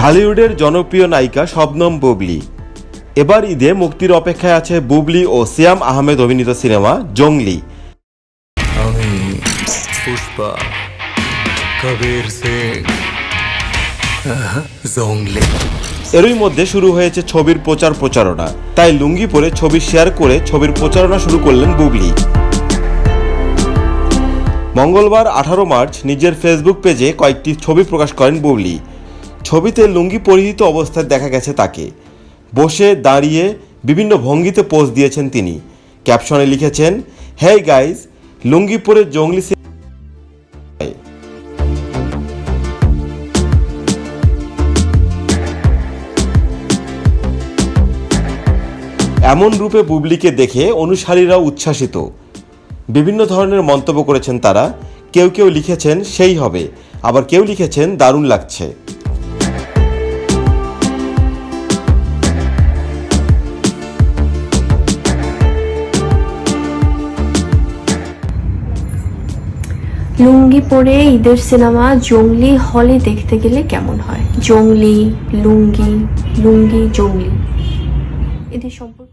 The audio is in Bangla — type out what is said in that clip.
ঢালিউডের জনপ্রিয় নায়িকা শবনম বুবলি। এবার ঈদে মুক্তির অপেক্ষায় আছে বুবলি ও সিয়াম আহমেদ অভিনীত সিনেমা জংলি। আমি পুষ্পা কবির সিং জংলি। এরই মধ্যে শুরু হয়েছে ছবির প্রচার প্রচারণা। তাই লুঙ্গি পরে ছবি শেয়ার করে ছবির প্রচারণা শুরু করলেন বুবলি। মঙ্গলবার আঠারো মার্চ নিজের ফেসবুক পেজে কয়েকটি ছবি প্রকাশ করেন বুবলি। ছবিতে লুঙ্গি পরিহিত অবস্থায় দেখা গেছে তাকে। বসে দাঁড়িয়ে বিভিন্ন ভঙ্গিতে পোজ দিয়েছেন তিনি। ক্যাপশনে লিখেছেন, হেই গাইজ লুঙ্গি পরে জঙ্গলি এমন রূপে বুবলিকে দেখে অনুসারীরা উচ্ছ্বাসিত। বিভিন্ন ধরনের মন্তব্য করেছেন তারা। কেউ কেউ লিখেছেন, সেই হবে। আবার কেউ লিখেছেন, দারুণ লাগছে। লুঙ্গি পরে ঈদের সিনেমা জঙ্গলি হলে দেখতে গেলে কেমন হয়? জঙ্গলি, লুঙ্গি লুঙ্গি, জঙ্গলি। এদের সম্পর্ক